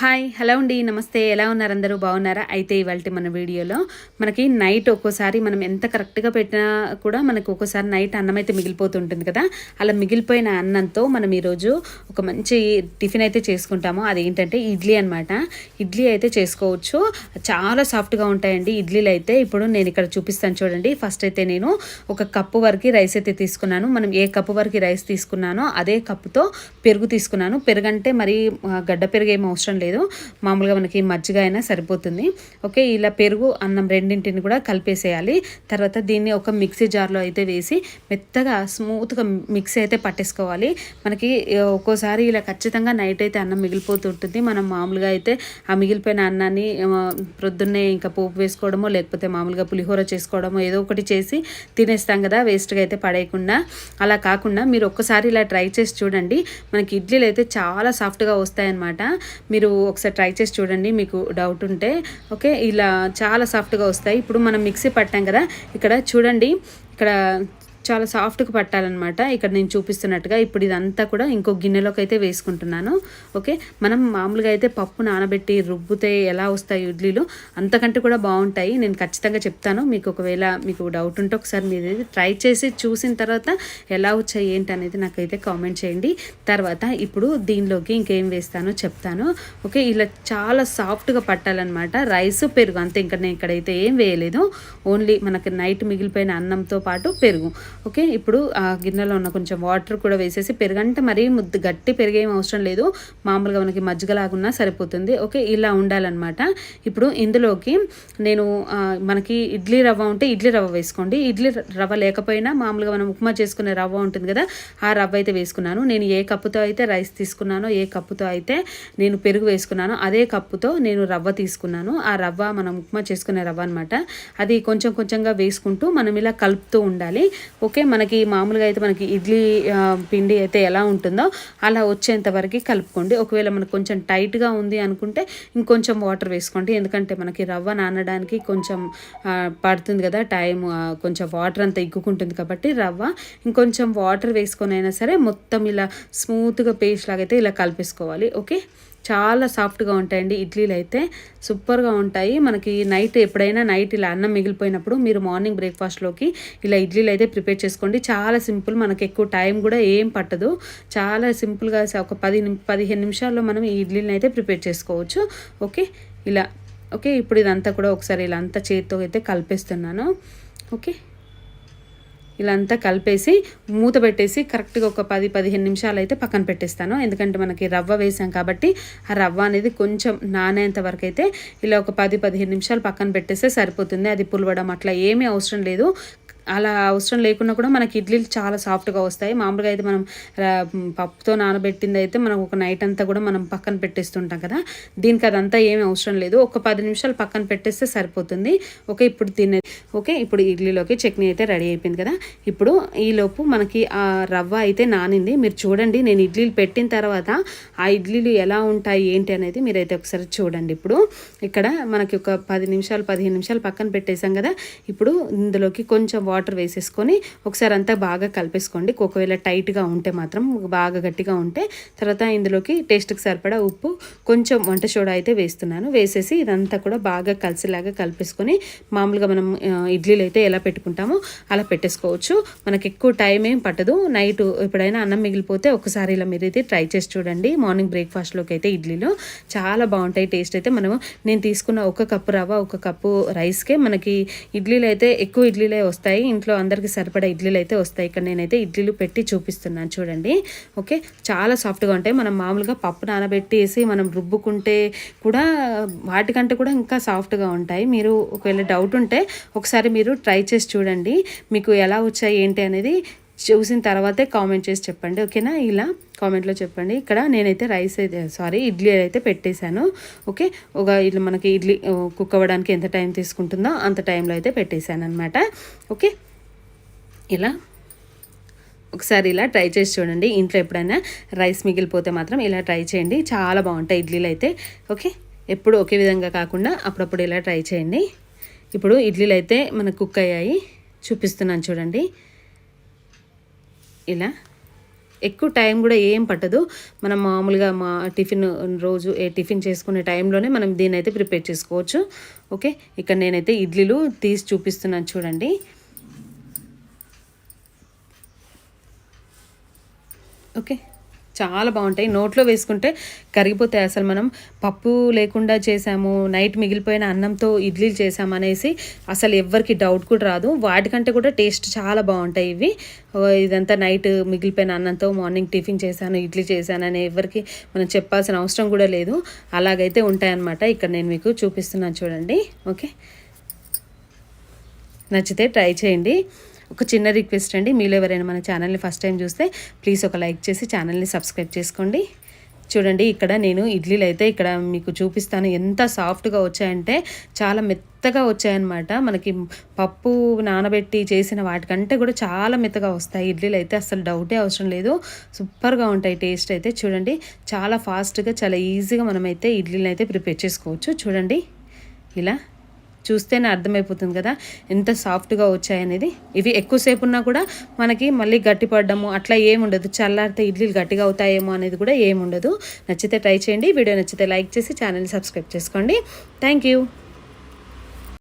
Hi hello అండి నమస్తే. ఎలా ఉన్నారు అందరూ? బాగున్నారా? అయితే ఇవాళ మన వీడియోలో మనకి నైట్ ఒక్కోసారి మనం ఎంత కరెక్ట్గా పెట్టినా కూడా మనకు ఒక్కోసారి నైట్ అన్నం అయితే మిగిలిపోతుంటుంది కదా? అలా మిగిలిపోయిన అన్నంతో మనం ఈరోజు ఒక మంచి టిఫిన్ అయితే చేసుకుంటాము. అదేంటంటే ఇడ్లీ అనమాట ఇడ్లీ అయితే చేసుకోవచ్చు. చాలా సాఫ్ట్గా ఉంటాయండి ఇడ్లీలు అయితే. ఇప్పుడు నేను ఇక్కడ చూపిస్తాను చూడండి. ఫస్ట్ అయితే నేను ఒక కప్పు వరకు రైస్ అయితే తీసుకున్నాను. మనం ఏ కప్పు వరకు రైస్ తీసుకున్నానో అదే కప్పుతో పెరుగు తీసుకున్నాను. పెరుగు అంటే మరి గడ్డ పెరుగు ఏం అవసరం లేదు. మామూలుగా మనకి మజ్జిగ అయినా సరిపోతుంది. ఓకే ఇలా పెరుగు అన్నం రెండింటిని కూడా కలిపేసేయాలి. తర్వాత దీన్ని ఒక మిక్సీ జార్లో అయితే వేసి మెత్తగా స్మూత్గా మిక్సీ అయితే పట్టేసుకోవాలి. మనకి ఒక్కోసారి ఇలా ఖచ్చితంగా నైట్ అయితే అన్నం మిగిలిపోతుంటుంది మనం మామూలుగా అయితే ఆ మిగిలిపోయిన అన్నాన్ని ప్రొద్దున్నే ఇంకా పోపు వేసుకోవడమో లేకపోతే మామూలుగా పులిహోర చేసుకోవడమో ఏదో ఒకటి చేసి తినేస్తాం కదా వేస్ట్గా అయితే పడేయకుండా. అలా కాకుండా మీరు ఒక్కసారి ఇలా ట్రై చేసి చూడండి. మనకి ఇడ్లీలు అయితే చాలా సాఫ్ట్గా వస్తాయన్నమాట. మీరు ఒకసారి ట్రై చేసి చూడండి మీకు డౌట్ ఉంటే. ఓకే ఇలా చాలా సాఫ్ట్గా వస్తాయి. ఇప్పుడు మనం మిక్సీ పట్టాం కదా ఇక్కడ చూడండి ఇక్కడ చాలా సాఫ్ట్గా పట్టాలన్నమాట. ఇక్కడ నేను చూపిస్తున్నట్టుగా ఇప్పుడు ఇదంతా కూడా ఇంకో గిన్నెలోకి అయితే వేసుకుంటున్నాను. ఓకే? మనం మామూలుగా అయితే పప్పు నానబెట్టి రుబ్బితే ఎలా వస్తాయి ఇడ్లీలు? అంతకంటే కూడా బాగుంటాయి. నేను ఖచ్చితంగా చెప్తాను. మీకు ఒకవేళ మీకు డౌట్ ఉంటే ఒకసారి మీరు ట్రై చేసి చూసిన తర్వాత ఎలా వచ్చాయి ఏంటి అనేది నాకైతే కామెంట్ చేయండి. తర్వాత ఇప్పుడు దీనిలోకి ఇంకేం వేస్తానో చెప్తాను. ఓకే? ఇలా చాలా సాఫ్ట్గా పట్టాలన్నమాట. రైస్ పెరుగు అంతే. ఇంకా నేను ఇక్కడైతే ఏం వేయలేదు. ఓన్లీ మనకి నైట్ మిగిలిపోయిన అన్నంతో పాటు పెరుగు. ఓకే ఇప్పుడు ఆ గిన్నెలో ఉన్న కొంచెం వాటర్ కూడా వేసేసి పెరుగంటే మరీ ముద్దు గట్టి పెరిగేం అవసరం లేదు. మామూలుగా మనకి మజ్జిగలాగున్నా సరిపోతుంది. ఓకే ఇలా ఉండాలన్నమాట. ఇప్పుడు ఇందులోకి నేను మనకి ఇడ్లీ రవ్వ ఉంటే ఇడ్లీ రవ్వ వేసుకోండి. ఇడ్లీ రవ్వ లేకపోయినా మామూలుగా మనం ఉప్మా చేసుకునే రవ్వ ఉంటుంది కదా ఆ రవ్వ అయితే వేసుకున్నాను. నేను ఏ కప్పుతో అయితే రైస్ తీసుకున్నానో ఏ కప్పుతో అయితే నేను పెరుగు వేసుకున్నానో అదే కప్పుతో నేను రవ్వ తీసుకున్నాను. ఆ రవ్వ మనం ఉప్మా చేసుకునే రవ్వ అనమాట అది కొంచెం కొంచెంగా వేసుకుంటూ మనం ఇలా కలుపుతూ ఉండాలి. ఓకే ఓకే మనకి మామూలుగా అయితే మనకి ఇడ్లీ పిండి అయితే ఎలా ఉంటుందో అలా వచ్చేంత వరకు కలుపుకోండి. ఒకవేళ మనకు కొంచెం టైట్గా ఉంది అనుకుంటే ఇంకొంచెం వాటర్ వేసుకోండి. ఎందుకంటే మనకి రవ్వ నానడానికి కొంచెం పడుతుంది కదా టైం కొంచెం వాటర్ అంతా ఇగ్గుకుంటుంది కాబట్టి రవ్వ ఇంకొంచెం వాటర్ వేసుకొని అయినా సరే మొత్తం ఇలా స్మూత్గా పేస్ట్ లాగైతే ఇలా కలిపేసుకోవాలి. ఓకే? చాలా సాఫ్ట్గా ఉంటాయండి. ఇడ్లీలు అయితే సూపర్గా ఉంటాయి. మనకి నైట్ ఎప్పుడైనా నైట్ ఇలా అన్నం మిగిలిపోయినప్పుడు మీరు మార్నింగ్ బ్రేక్ఫాస్ట్లోకి ఇలా ఇడ్లీలు అయితే ప్రిపేర్ చేసుకోండి. చాలా సింపుల్ మనకి ఎక్కువ టైం కూడా ఏం పట్టదు. చాలా సింపుల్గా ఒక పది పదిహేను నిమిషాల్లో మనం ఈ ఇడ్లీని అయితే ప్రిపేర్ చేసుకోవచ్చు. ఓకే? ఇలా. ఓకే? ఇప్పుడు ఇదంతా కూడా ఒకసారి ఇలా అంతా చేతితో అయితే కలిపేస్తున్నాను. ఓకే? ఇలా అంతా కలిపేసి మూత పెట్టేసి కరెక్ట్గా ఒక పది పదిహేను నిమిషాలు అయితే పక్కన పెట్టేస్తాను. ఎందుకంటే మనకి రవ్వ వేసాం కాబట్టి ఆ రవ్వ అనేది కొంచెం నానేంత వరకు అయితే ఇలా ఒక పది పదిహేను నిమిషాలు పక్కన పెట్టేస్తే సరిపోతుంది. అది పులవడం అట్లా ఏమీ అవసరం లేదు. అలా అవసరం లేకున్నా కూడా మనకి ఇడ్లీలు చాలా సాఫ్ట్గా వస్తాయి. మామూలుగా అయితే మనం పప్పుతో నానబెట్టింది అయితే మనం ఒక నైట్ అంతా కూడా మనం పక్కన పెట్టేస్తుంటాం కదా. దీనికి అదంతా ఏమి అవసరం లేదు. ఒక పది నిమిషాలు పక్కన పెట్టేస్తే సరిపోతుంది. ఓకే ఇప్పుడు తినే ఓకే ఇప్పుడు ఇడ్లీలోకి చట్నీ అయితే రెడీ అయిపోయింది కదా. ఇప్పుడు ఈలోపు మనకి ఆ రవ్వ అయితే నానింది. మీరు చూడండి నేను ఇడ్లీలు పెట్టిన తర్వాత ఆ ఇడ్లీలు ఎలా ఉంటాయి ఏంటి అనేది మీరైతే ఒకసారి చూడండి. ఇప్పుడు ఇక్కడ మనకి ఒక పది నిమిషాలు పదిహేను నిమిషాలు పక్కన పెట్టేసాం కదా. ఇప్పుడు ఇందులోకి కొంచెం వాటర్ వాటర్ వేసేసుకొని ఒకసారి అంతా బాగా కలిపేసుకోండి. ఒకవేళ టైట్గా ఉంటే మాత్రం బాగా గట్టిగా ఉంటే తర్వాత ఇందులోకి టేస్ట్కి సరిపడా ఉప్పు కొంచెం వంట సోడా అయితే వేస్తున్నాను. వేసేసి ఇదంతా కూడా బాగా కలిసేలాగా కలిపేసుకొని మామూలుగా మనం ఇడ్లీలు అయితే ఎలా పెట్టుకుంటామో అలా పెట్టేసుకోవచ్చు. మనకి ఎక్కువ టైం ఏం పట్టదు. నైట్ ఎప్పుడైనా అన్నం మిగిలిపోతే ఒకసారి ఇలా మీరు అయితే ట్రై చేసి చూడండి. మార్నింగ్ బ్రేక్ఫాస్ట్లోకి అయితే ఇడ్లీలు చాలా బాగుంటాయి. టేస్ట్ అయితే మనము నేను తీసుకున్న ఒక కప్పు రవ్వ ఒక కప్పు రైస్కే మనకి ఇడ్లీలు అయితే ఎక్కువ ఇడ్లీలే వస్తాయి. ఇంట్లో అందరికీ సరిపడా ఇడ్లీలు అయితే వస్తాయి. ఇక్కడ నేనైతే ఇడ్లీలు పెట్టి చూపిస్తున్నాను చూడండి. ఓకే? చాలా సాఫ్ట్గా ఉంటాయి. మనం మామూలుగా పప్పు నానబెట్టేసి మనం రుబ్బుకుంటే కూడా వాటికంటే కూడా ఇంకా సాఫ్ట్గా ఉంటాయి. మీరు ఒకవేళ డౌట్ ఉంటే ఒకసారి మీరు ట్రై చేసి చూడండి. మీకు ఎలా వచ్చాయి ఏంటి అనేది చూసిన తర్వాతే కామెంట్ చేసి చెప్పండి ఓకేనా? ఇలా కామెంట్లో చెప్పండి. ఇక్కడ నేనైతే రైస్ అయితే సారీ ఇడ్లీ అయితే పెట్టేశాను ఓకే? ఒక ఇట్లా మనకి ఇడ్లీ కుక్ అవ్వడానికి ఎంత టైం తీసుకుంటుందో అంత టైంలో అయితే పెట్టేశాను అనమాట ఓకే? ఇలా ఒకసారి ఇలా ట్రై చేసి చూడండి ఇంట్లో ఎప్పుడైనా రైస్ మిగిలిపోతే మాత్రం ఇలా ట్రై చేయండి చాలా బాగుంటాయి ఇడ్లీలు అయితే ఓకే? ఎప్పుడు ఒకే విధంగా కాకుండా అప్పుడప్పుడు ఇలా ట్రై చేయండి. ఇప్పుడు ఇడ్లీలు అయితే మనకు కుక్ అయ్యాయి చూపిస్తున్నాను చూడండి. ఇలా ఎక్కువ టైం కూడా ఏం పట్టదు. మనం మామూలుగా మా టిఫిన్ రోజు ఏ టిఫిన్ చేసుకునే టైంలోనే మనం దీన్ని అయితే ప్రిపేర్ చేసుకోవచ్చు. ఓకే? ఇక్కడ నేనైతే ఇడ్లీలు తీసి చూపిస్తున్నాను చూడండి. ఓకే? చాలా బాగుంటాయి. నోట్లో వేసుకుంటే కరిగిపోతాయి. అసలు మనం పప్పు లేకుండా చేసాము నైట్ మిగిలిపోయిన అన్నంతో ఇడ్లీలు చేసాము అనేసి అసలు ఎవ్వరికి డౌట్ కూడా రాదు. వాటికంటే కూడా టేస్ట్ చాలా బాగుంటాయి ఇవి. ఓ, ఇదంతా నైట్ మిగిలిపోయిన అన్నంతో మార్నింగ్ టిఫిన్ చేశాను ఇడ్లీ చేశాను అని ఎవరికి మనం చెప్పాల్సిన అవసరం కూడా లేదు. అలాగైతే ఉంటాయన్నమాట. ఇక్కడ నేను మీకు చూపిస్తున్నాను చూడండి. ఓకే. నచ్చితే ట్రై చేయండి. ఒక చిన్న రిక్వెస్ట్ అండి. మీలో ఎవరైనా మన ఛానల్ని ఫస్ట్ టైం చూస్తే ప్లీజ్ ఒక లైక్ చేసి ఛానల్ని సబ్స్క్రైబ్ చేసుకోండి. చూడండి ఇక్కడ నేను ఇడ్లీలు అయితే ఇక్కడ మీకు చూపిస్తాను. ఎంత సాఫ్ట్గా వచ్చాయంటే చాలా మెత్తగా వచ్చాయన్నమాట. మనకి పప్పు నానబెట్టి చేసిన వాటికంటే కూడా చాలా మెత్తగా వస్తాయి. ఇడ్లీలు అయితే అసలు డౌటే అవసరం లేదు. సూపర్గా ఉంటాయి టేస్ట్ అయితే. చూడండి చాలా ఫాస్ట్గా చాలా ఈజీగా మనమైతే ఇడ్లీలు అయితే ప్రిపేర్ చేసుకోవచ్చు. చూడండి ఇలా చూస్తేనే అర్థమైపోతుంది కదా. ఎంత సాఫ్ట్గా వచ్చాయనేది ఇవి ఎక్కువసేపు ఉన్నా కూడా మనకి మళ్ళీ గట్టిపడ్డము అట్లా ఏముండదు చల్లారితే ఇడ్లీలు గట్టిగా అవుతాయేమో అనేది కూడా ఏముండదు నచ్చితే ట్రై చేయండి. వీడియో నచ్చితే లైక్ చేసి ఛానల్ని సబ్స్క్రైబ్ చేసుకోండి. Thank you